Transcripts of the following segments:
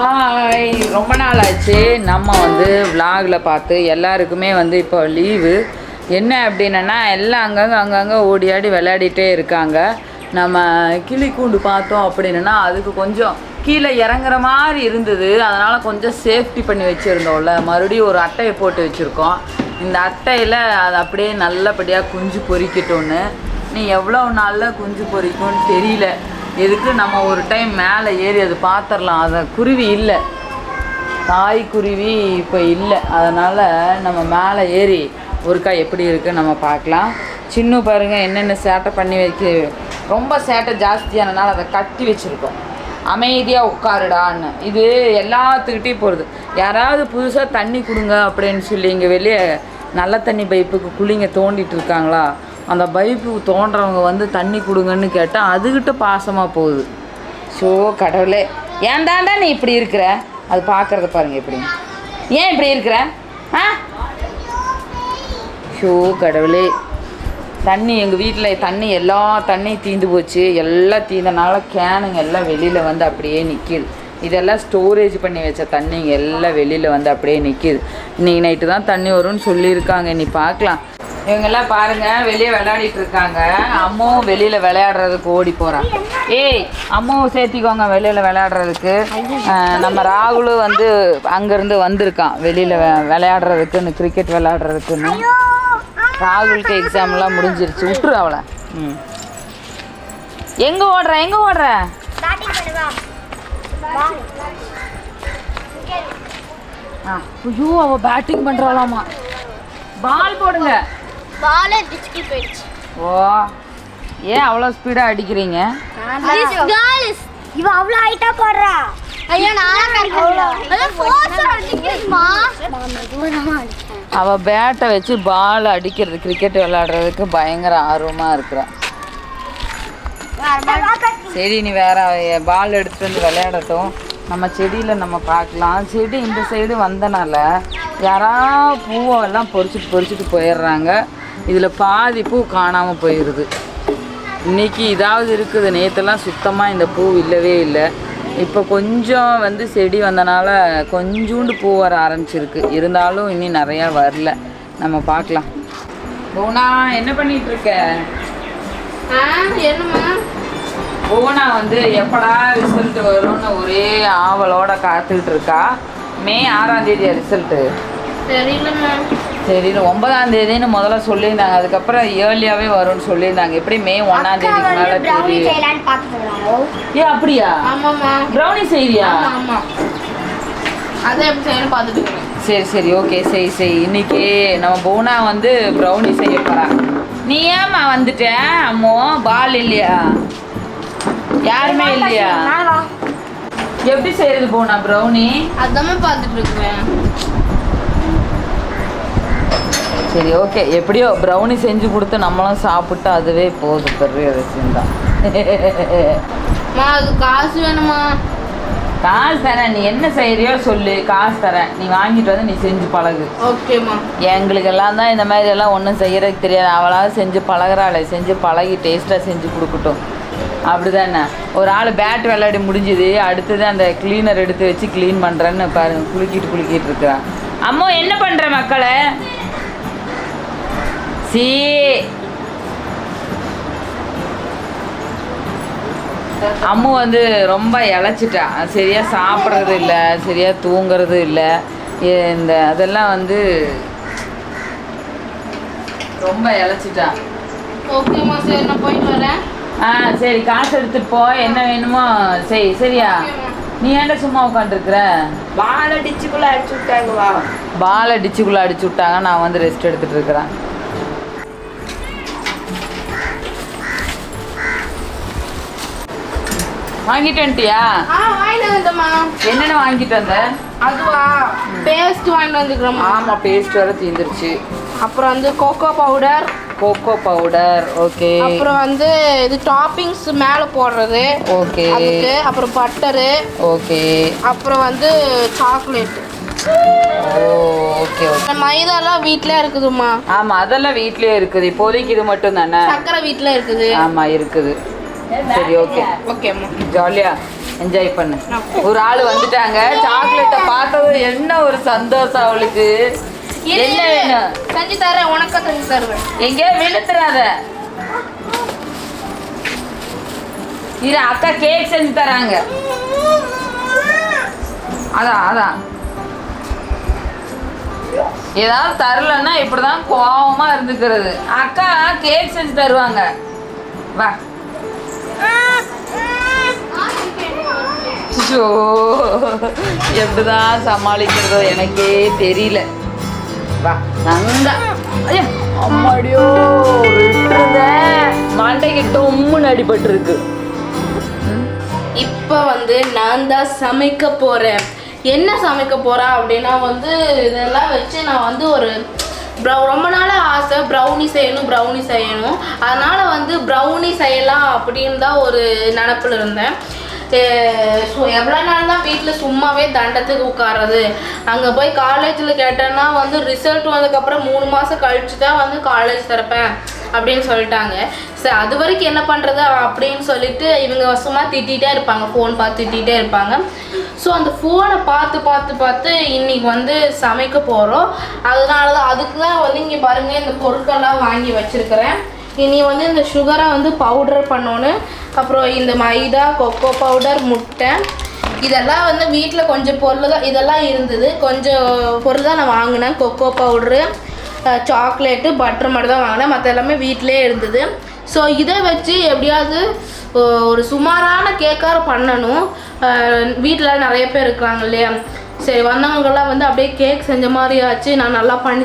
Hi ரொம்ப நாள் ஆச்சு நம்ம வந்து விலாகில் பார்த்து எல்லாருக்குமே வந்து இப்போ லீவு என்ன அப்படின்னா எல்லாம் அங்கங்கே அங்கங்கே ஓடி ஆடி விளையாடிட்டே இருக்காங்க. நம்ம கிளி கூண்டு பார்த்தோம் அப்படின்னா அதுக்கு கொஞ்சம் கீழே இறங்குற மாதிரி இருந்தது. அதனால் கொஞ்சம் சேஃப்டி பண்ணி வச்சுருந்தோம்ல. மறுபடியும் ஒரு அட்டையை போட்டு வச்சுருக்கோம். இந்த அட்டையில் அது அப்படியே நல்லபடியாக குஞ்சு பொறிக்கட்டும்னு. நீ எவ்வளோ நாளில் குஞ்சு பொரிக்கும்னு தெரியல. எதுக்கு நம்ம ஒரு டைம் மேலே ஏறி அது பார்த்துடலாம் அதை குருவி இல்லை. தாய் குருவி இப்போ இல்லை. அதனால் நம்ம மேலே ஏறி ஒருக்கா எப்படி இருக்குன்னு நம்ம பார்க்கலாம் சின்ன பாருங்க என்னென்ன சேட்டை பண்ணி வைக்க. ரொம்ப சேட்டை ஜாஸ்தியானனால அதை கட்டி வச்சுருக்கோம். அமைதியாக உட்காருடான்னு. இது எல்லாத்துக்கிட்டையும் போகிறது யாராவது புதுசாக தண்ணி கொடுங்க அப்படின்னு சொல்லி இங்கே வெளியே நல்ல தண்ணி பைப்புக்கு குழிங்க தோண்டிட்டு இருக்காங்களா? அந்த பைப்பு தோன்றவங்க வந்து தண்ணி கொடுங்கன்னு கேட்டால் அதுக்கிட்ட பாசமாக போகுது. ஸோ கடவுளே. ஏன் தாண்டா நீ இப்படி இருக்கிற? அது பார்க்குறத பாருங்கள் எப்படி. ஏன் இப்படி இருக்கிற? ஆ? ஷோ கடவுளே. தண்ணி எங்கள் வீட்டில் தண்ணி எல்லா தண்ணியும் தீந்து போச்சு. எல்லாம் தீந்தனால கேனுங்க எல்லாம் வெளியில் வந்து அப்படியே நிற்கிது இதெல்லாம் ஸ்டோரேஜ் பண்ணி வச்ச தண்ணிங்க எல்லாம் வெளியில் வந்து அப்படியே நிற்கிது இன்னைக்கு நைட்டு தான் தண்ணி வரும்னு சொல்லியிருக்காங்க. நீ பார்க்கலாம். இவங்கெல்லாம் பாருங்க வெளியே விளையாடிட்டு இருக்காங்க. அம்மாவும் வெளியில் விளையாடுறதுக்கு ஓடி போகிறான் ஏய் அம்மாவும் சேர்த்திக்கோங்க வெளியில் விளையாடுறதுக்கு. நம்ம ராகுலும் வந்து அங்கேருந்து வந்திருக்கான் வெளியில் விளையாடுறதுக்குன்னு. கிரிக்கெட் விளையாடுறதுக்குன்னு ராகுலுக்கு எக்ஸாம்லாம் முடிஞ்சிருச்சு. விட்டுரு அவளை. ம். எங்கே ஓடுற எங்கே ஓடுற? ஐயோ அவள் பேட்டிங் பண்ணுறாளாமா பால் போடுங்க. பால் டிச்சுக்கு போயிடுச்சு. ஓ ஏன் அவ்வளோ ஸ்பீடாக அடிக்கிறீங்க? This girl is இவ அவ்வளவு ஹைட்டா போடுறா. ஐயோ நான் அடிக்கல அத ஃபோர்ஸ் அவள் பேட்டை வச்சு பால் அடிக்கிறது கிரிக்கெட் விளையாடுறதுக்கு பயங்கர ஆர்வமாக இருக்கிறா. சரி நீ வேற பால் எடுத்துட்டு வந்து விளையாடட்டும். நம்ம செடியில் நம்ம பார்க்கலாம். செடி இந்த சைடு வந்தனால யாரா பூவெல்லாம் பொறிச்சிட்டு பொறிச்சிட்டு போயிடுறாங்க. இதில் பாதி பூ காணாமல் போயிடுது இன்னைக்கு இதாவது இருக்குது. நேற்றுலாம் சுத்தமாக இந்த பூ இல்லவே இல்லை. இப்போ கொஞ்சம் வந்து செடி வந்தனால கொஞ்சூண்டு பூ வர ஆரம்பிச்சிருக்கு. இருந்தாலும் இனி நிறையா வரல. நம்ம பார்க்கலாம். போனா என்ன பண்ணிட்டு இருக்க? என்னம்மா? புவனா வந்து எப்படா ரிசல்ட் வரும்னு ஒரே ஆவலோட காத்துக்கிட்டு இருக்கா. மே ஆறாம் தேதியா ரிசல்ட்டு தெரியலம்மா. தெரியல ஒன்பதாம் தேதின்னு முதல்ல சொல்லியிருந்தாங்க. அதுக்கப்புறம் ஏர்லியாகவே வரும்னு சொல்லியிருந்தாங்க. எப்படி மே ஒன்றாம் தேதிக்கு மேலே தெரியும் ஏ அப்படியா? ஆமாம்மா. ப்ரௌனி செய்றியா? ஆமா அதை எப்படி செய்யணும் பார்த்துட்டு இருக்கேன் சரி சரி. ஓகே செய் செய் இன்னைக்கு நம்ம புவனா வந்து ப்ரௌனி செய்ய போறா. நீ ஏம்மா வந்துட்ட? அம்மோ பால் இல்லையா? யாருமே இல்லையா? எப்படி செய்யறது புவனா ப்ரௌனி அதாம்மா பார்த்துட்டு இருக்கிறேன் சரி ஓகே எப்படியோ ப்ரௌனி செஞ்சு கொடுத்து நம்மளும் சாப்பிட்டு அதுவே போதும் பெரிய விஷயம் தான் அது காசு வேணுமா? காசு தரேன். நீ என்ன செய்யறியோ சொல்லு. காசு தரேன். நீ வாங்கிட்டு வந்து நீ செஞ்சு பழகு. ஓகேம்மா எங்களுக்கெல்லாம் தான் இந்த மாதிரி எல்லாம் ஒன்றும் செய்யறதுக்கு தெரியாது. அவளாவது செஞ்சு பழகுறாளே. செஞ்சு பழகி டேஸ்ட்டாக செஞ்சு கொடுக்கட்டும். அப்படிதானே? ஒரு ஆள் பேட் விளையாடி முடிஞ்சுது. அடுத்தது அந்த க்ளீனர் எடுத்து வச்சு க்ளீன் பண்ணுறேன்னு பாருங்க. குலுக்கிட்டு குலுக்கிட்டு இருக்கிறான். அம்மோ என்ன பண்ணுற மக்களை? சீ அம்மு வந்து ரொம்ப இழைச்சிட்டா. சரியா சாப்பிட்றது இல்லை சரியா தூங்குறது இல்லை. இந்த அதெல்லாம் வந்து ரொம்ப இழைச்சிட்டா. ஓகேம்மா சரி நான் போயிட்டு வரேன். ஆ சரி காசு எடுத்துட்டு போ. என்ன வேணுமோ சரி சரியா? நீ ஏன்டா சும்மா உட்காந்துருக்குற? பால் அடிச்சுக்குள்ள அடிச்சு விட்டாங்க வா. பாலை டிச்சுக்குள்ளே அடிச்சு விட்டாங்க. நான் வந்து ரெஸ்ட் எடுத்துட்டு இருக்கிறேன். வாங்கிட்டு வந்துட்டியா வாங்கிட்டு வந்தம்மா. என்னென்ன வாங்கிட்டு வந்த? அதுவா பேஸ்ட் வாங்கிட்டு வந்துக்கிறோம்மா. ஆமாம் பேஸ்ட் வர தீந்துருச்சு. அப்புறம் வந்து cocoa powder cocoa powder okay அப்புறம் வந்து இது டாப்பிங்ஸ் மேலே போடுறது. ஓகே அதுக்கு அப்புறம் பட்டரு ஓகே அப்புறம் வந்து சாக்லேட் ஓகே ஓகே மைதாலாம் வீட்டிலே இருக்குதும்மா. ஆமாம் அதெல்லாம் வீட்லயே இருக்குது. இப்போதைக்கு இது மட்டும் தானே? சக்கரை வீட்டில் இருக்குது. ஆமாம் இருக்குது. சரி ஓகே ஓகேம்மா ஜாலியா என்ஜாய் பண்ணு. ஒரு ஆள் வந்துட்டாங்க. சாக்லேட்டை பார்த்ததும் என்ன ஒரு சந்தோஷம் அவளுக்கு. என்ன வேணும்? செஞ்சு தரேன். உனக்கா செஞ்சு தருவேன். எங்கேயோ விழுத்துறாத இரு அக்கா கேக் செஞ்சு தராங்க. அதான் அதான் ஏதாவது தரலன்னா இப்படிதான் கோவமா இருந்துக்கிறது. அக்கா கேக் செஞ்சு தருவாங்க. வா. ஷோ எப்படிதான் சமாளிக்கிறதோ எனக்கே தெரியல. வா நந்தா. ஐயா அம்மாடியோ விட்டுருந்த உம்முன்னு அடிபட்டுருக்கு. அடிபட்டு இருக்கு இப்போ வந்து நான் தான் சமைக்க போகிறேன் என்ன சமைக்க போகிறேன் அப்படின்னா வந்து இதெல்லாம் வச்சு நான் வந்து ஒரு ப்ரௌ ரொம்ப நாளாக ஆசை ப்ரௌனி செய்யணும் ப்ரௌனி செய்யணும். அதனால் வந்து ப்ரௌனி செய்யலாம் அப்படின்னு தான் ஒரு நினப்பில் இருந்தேன். ஸோ எவ்வளோ நாள் தான் வீட்டில் சும்மாவே தண்டத்துக்கு உட்கார்றது? அங்கே போய் காலேஜில் கேட்டேன்னா வந்து ரிசல்ட் வந்ததுக்கப்புறம் மூணு மாதம் கழிச்சு தான் வந்து காலேஜ் திறப்பேன். அப்படின்னு சொல்லிட்டாங்க. சரி அது வரைக்கும் என்ன பண்ணுறது அப்படின்னு சொல்லிட்டு இவங்க சும்மா திட்டிகிட்டே இருப்பாங்க. ஃபோன் பார்த்து திட்டிகிட்டே இருப்பாங்க. ஸோ அந்த ஃபோனை பார்த்து பார்த்து பார்த்து இன்னைக்கு வந்து சமைக்க போகிறோம் அதனால தான் அதுக்கு தான் வந்து இங்கே பாருங்கள் இந்த பொருட்கள்லாம் வாங்கி வச்சுருக்கிறேன். இனி வந்து இந்த சுகரை வந்து பவுடர் பண்ணோன்னு அப்புறம் இந்த மைதா கொக்கோ பவுடர் முட்டை. இதெல்லாம் வந்து வீட்டில் கொஞ்சம் பொருள் தான் இதெல்லாம் இருந்தது. கொஞ்சம் பொருள் தான் நான் வாங்கினேன். கொக்கோ பவுட்ரு சாக்லேட்டு பட்டர் மட்டும் தான் வாங்கினேன். மற்ற எல்லாமே வீட்டிலே இருந்தது. ஸோ இதை வச்சு எப்படியாவது ஒரு சுமாரான கேக்காக பண்ணணும். வீட்டில் நிறைய பேர் இருக்கிறாங்க இல்லையா? சரி வந்தவங்கெல்லாம் வந்து அப்படியே கேக் செஞ்ச மாதிரி ஆச்சு. நான் நல்லா பண்ணி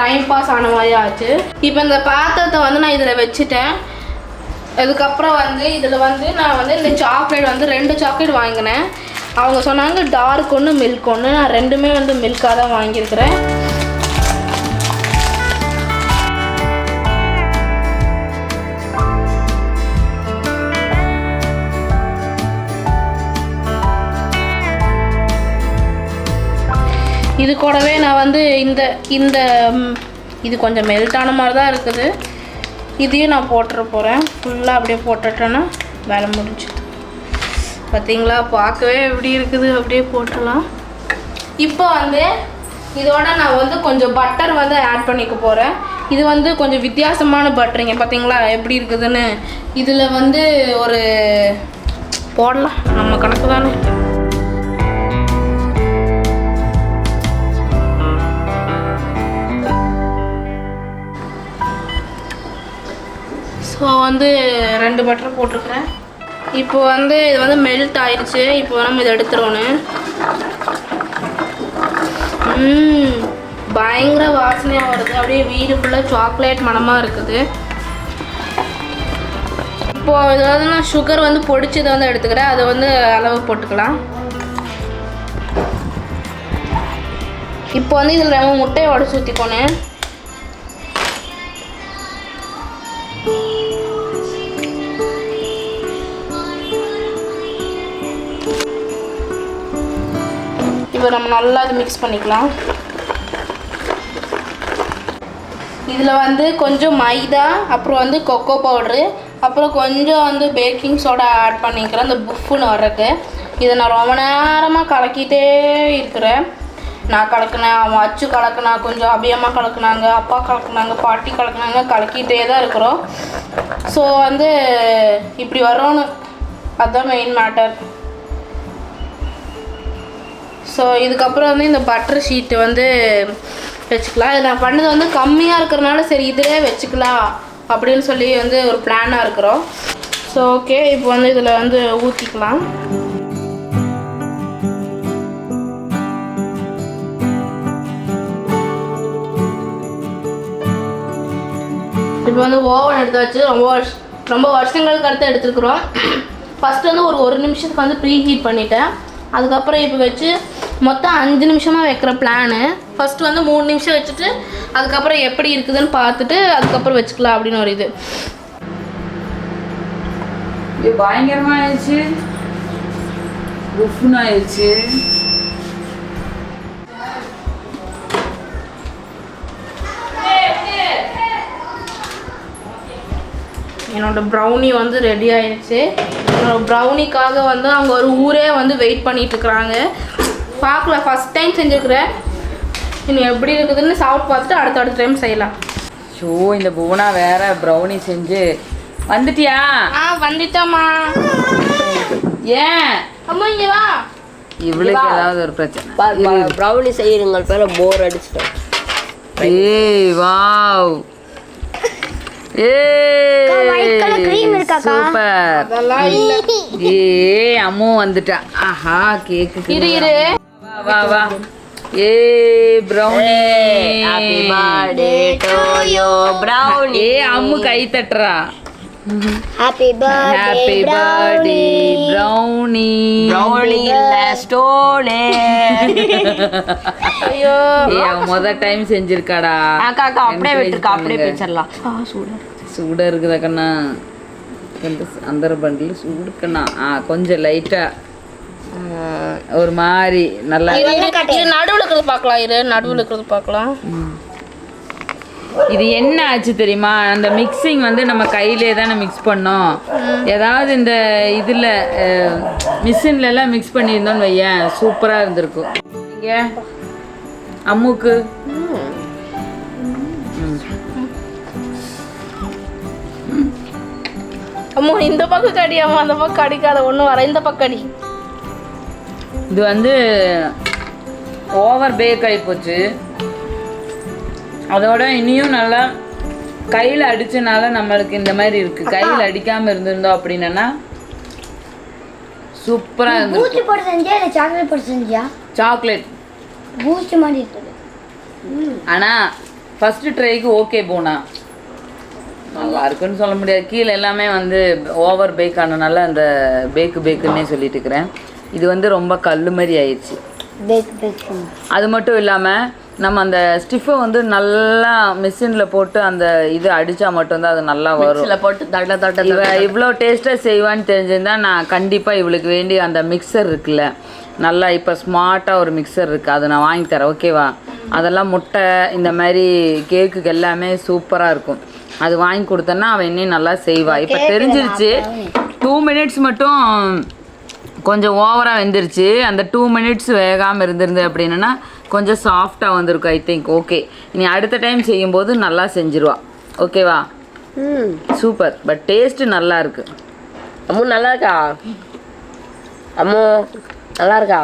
டைம் பாஸ் ஆன மாதிரி ஆச்சு. இப்போ இந்த பாத்திரத்தை வந்து நான் இதில் வச்சுட்டேன். அதுக்கப்புறம் வந்து இதில் வந்து நான் வந்து இந்த சாக்லேட் வந்து ரெண்டு சாக்லேட் வாங்கினேன். அவங்க சொன்னாங்க டார்க் ஒன்று மில்க் ஒன்று நான் ரெண்டுமே வந்து மில்காக தான் வாங்கியிருக்கிறேன். இது கூடவே நான் வந்து இந்த இந்த இது கொஞ்சம் மெல்ட்டான மாதிரி தான் இருக்குது. இதையும் நான் போட்டுற போகிறேன் ஃபுல்லாக அப்படியே போட்டுட்டேன்னா வேலை முடிஞ்சுது. பார்த்தீங்களா பார்க்கவே எப்படி இருக்குது? அப்படியே போட்டுடலாம். இப்போ வந்து இதோட நான் வந்து கொஞ்சம் பட்டர் வந்து ஆட் பண்ணிக்க போகிறேன் இது வந்து கொஞ்சம் வித்தியாசமான பட்டருங்க பார்த்தீங்களா எப்படி இருக்குதுன்னு. இதில் வந்து ஒரு போடலாம். நம்ம கணக்கு தானே. ஸோ வந்து ரெண்டு பட்டர் போட்டிருக்கிறேன். இப்போ வந்து இது வந்து மெல்ட் ஆயிடுச்சு. இப்போ நம்ம இதை எடுத்துருவோன்னு பயங்கர வாசனையாக வருது. அப்படியே வீடு ஃபுல்லாக சாக்லேட் மணமாக இருக்குது. இப்போ இதாவது நான் சுகர் வந்து பொடிச்சதை வந்து எடுத்துக்கிறேன். அதை வந்து அளவு போட்டுக்கலாம். இப்போ வந்து இதில் நம்ம முட்டையை உடச்சி ஊற்றிக்கோனேன் நம்ம நல்லா இது மிக்ஸ் பண்ணிக்கலாம். இதில் வந்து கொஞ்சம் மைதா அப்புறம் வந்து கொக்கோ பவுட்ரு அப்புறம் கொஞ்சம் வந்து பேக்கிங் சோடா ஆட் பண்ணிக்கிறேன். இந்த புஃப்னு வர்றதுக்கு. இதை நான் ரொம்ப நேரமாக கலக்கிட்டே இருக்கிறேன். நான் கலக்கினேன் அவன் அச்சு கலக்கினா கொஞ்சம் அபியமாக கலக்குனாங்க அப்பா கலக்குனாங்க பாட்டி கலக்குனாங்க கலக்கிட்டே தான் இருக்கிறோம். ஸோ வந்து இப்படி வரணும் அதுதான் மெயின் மேட்டர் ஸோ இதுக்கப்புறம் வந்து இந்த பட்டர் ஷீட்டு வந்து வச்சுக்கலாம். இது நான் பண்ணது வந்து கம்மியாக இருக்கிறனால சரி இதிலே வச்சுக்கலாம் அப்படின்னு சொல்லி வந்து ஒரு பிளானாக இருக்கிறோம். ஸோ ஓகே இப்போ வந்து இதில் வந்து ஊற்றிக்கலாம் இப்போ வந்து ஓவன் எடுத்து வச்சு ரொம்ப வருஷ ரொம்ப வருஷங்களுக்கு அடுத்து எடுத்துருக்குறோம். ஃபஸ்ட்டு வந்து ஒரு ஒரு நிமிஷத்துக்கு வந்து ப்ரீ ஹீட் பண்ணிட்டேன். அதுக்கப்புறம் இப்போ வச்சு மொத்தம் அஞ்சு நிமிஷமாக வைக்கிற பிளானு ஃபஸ்ட்டு வந்து மூணு நிமிஷம் வச்சுட்டு அதுக்கப்புறம் எப்படி இருக்குதுன்னு பார்த்துட்டு அதுக்கப்புறம் வச்சுக்கலாம் அப்படின்னு ஒரு இது. இது பயங்கரமா ஆயிடுச்சு உஃப்னு ஆயிடுச்சு என்னோட ப்ரௌனி வந்து ரெடி ஆயிடுச்சு. என்னோட ப்ரௌனிக்காக வந்து அவங்க ஒரு ஊரே வந்து வெயிட் பண்ணிட்டு இருக்கிறாங்க. பார்க்கல ஃபர்ஸ்ட் டைம் செஞ்சுருக்கிறேன். இனி எப்படி இருக்குதுன்னு சாப்பிட்டு பார்த்துட்டு அடுத்த அடுத்த டைம் செய்யலாம். ஷோ இந்த புவனா வேற ப்ரௌனி செஞ்சு வந்துட்டியா? ஆ வந்துட்டோம்மா. ஏன்? அம்மா இங்கே வா. இவளுக்கு ஏதாவது ஒரு பிரச்சனை. ப்ரௌனி செய்யுங்கள் பேர போர் அடிச்சிட்டோம். ஏய் வாவ்? சூப்பர். அதெல்லாம் இல்லை. ஏய் அம்மு வந்துட்டா. ஆஹா கேக்கு இரு இரு. வா வா. ஏய் Brownie happy birthday to you Brownie ஏய் அம்மு கை தட்டுறா. Happy birthday happy birthday Brownie Brownie இல்ல ஸ்டோனே ஐயோ. ஏய் அவ முத டைம் செஞ்சிருக்காடா. அக்கா அக்கா அப்படியே விட்டுருக்கா அப்படியே. பேசிடலாம். ஆ சூடா சூடா இருக்குதா கண்ணா? அந்த பண்டில் சூடு கண்ணா. ஆ கொஞ்சம் லைட்டா ஒரு மாதிரி நல்லா நடுவில் இருக்கிறது பார்க்கலாம் இரு நடுவில் இருக்கிறது பார்க்கலாம். இது என்ன ஆச்சு தெரியுமா? அந்த மிக்சிங் வந்து நம்ம கையிலே தானே மிக்ஸ் பண்ணோம். ஏதாவது இந்த இதில் மிஷின்ல எல்லாம் மிக்ஸ் பண்ணியிருந்தோம்னு வையேன். சூப்பராக இருந்திருக்கும். இங்க அம்முக்கு? அம்மா இந்த பக்கம் கடி அம்மா அந்த பக்கம் கடிக்காத ஒன்றும் வர இந்த பக்கம் கடி. இது வந்து ஓவர் பேக் ஆகி போச்சு அதோட இனியும் நல்லா கையில் அடிச்சனால நம்மளுக்கு இந்த மாதிரி இருக்கு. கையில் அடிக்காம இருந்திருந்தோம் அப்படின்னா சூப்பராக பூஸ்ட் போட்டு செஞ்சியா இல்லை சாக்லேட் போட்டு செஞ்சியா? சாக்லேட். பூஸ்ட் மாதிரி இருக்குது. ஆனால் ஃபஸ்ட்டு ட்ரைக்கு ஓகே போனா. நல்லா இருக்குன்னு சொல்ல முடியாது. கீழே எல்லாமே வந்து ஓவர் பேக் ஆனனால அந்த பேக்கு பேக்குன்னே சொல்லிட்டு இருக்கிறேன். இது வந்து ரொம்ப கல் மாதிரி ஆயிடுச்சு. அது மட்டும் இல்லாமல் நம்ம அந்த ஸ்டிஃபை வந்து நல்லா மிஷினில் போட்டு அந்த இது அடித்தா மட்டும்தான் அது நல்லா வரும். போட்டு தட தட இவ இவ்வளோ டேஸ்ட்டாக செய்வான்னு தெரிஞ்சிருந்தா நான் கண்டிப்பாக இவளுக்கு வேண்டிய அந்த மிக்சர் இருக்குல்ல நல்லா இப்போ ஸ்மார்ட்டாக ஒரு மிக்சர் இருக்குது அதை நான் வாங்கி தரேன் ஓகேவா அதெல்லாம் முட்டை இந்த மாதிரி கேக்குக்கு எல்லாமே சூப்பராக இருக்கும். அது வாங்கி கொடுத்தேன்னா அவள் இன்னும் நல்லா செய்வா. இப்போ தெரிஞ்சிருச்சு டூ மினிட்ஸ் மட்டும் கொஞ்சம் ஓவராக வெந்துருச்சு. அந்த டூ மினிட்ஸ் வேகாமல் இருந்திருந்து அப்படின்னா கொஞ்சம் சாஃப்டாக வந்திருக்கும் ஐ திங்க் ஓகே இனி அடுத்த டைம் செய்யும்போது நல்லா செஞ்சிருவா. ஓகேவா சூப்பர் பட் டேஸ்ட் நல்லா இருக்கு. அம்மு நல்லா இருக்கா? அம்மு நல்லா இருக்கா?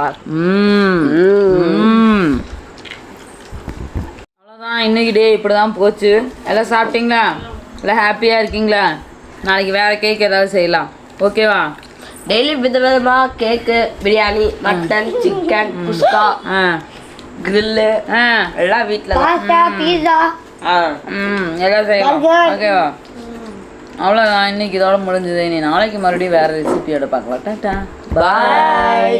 அவ்வளோதான் இன்னைக்கு டே இப்படி தான் போச்சு. எல்லாம் சாப்பிட்டீங்களா? எல்லாம் ஹாப்பியாக இருக்கீங்களா? நாளைக்கு வேறு கேக் ஏதாவது செய்யலாம். ஓகேவா டெய்லி விதவிதமா cake biryani mutton chicken kuska ஆ. கிரில்லு எல்லாம் வீட்டில் தான். Pasta pizza. எல்லாம் செய்யலாம். ஓகேவா? அவ்வளோதான் இன்னைக்கு இதோட முடிஞ்சது. இனி நாளைக்கு மறுபடியும் வேறு ரெசிபியோட பார்க்கலாம் டாட்டா. பாய்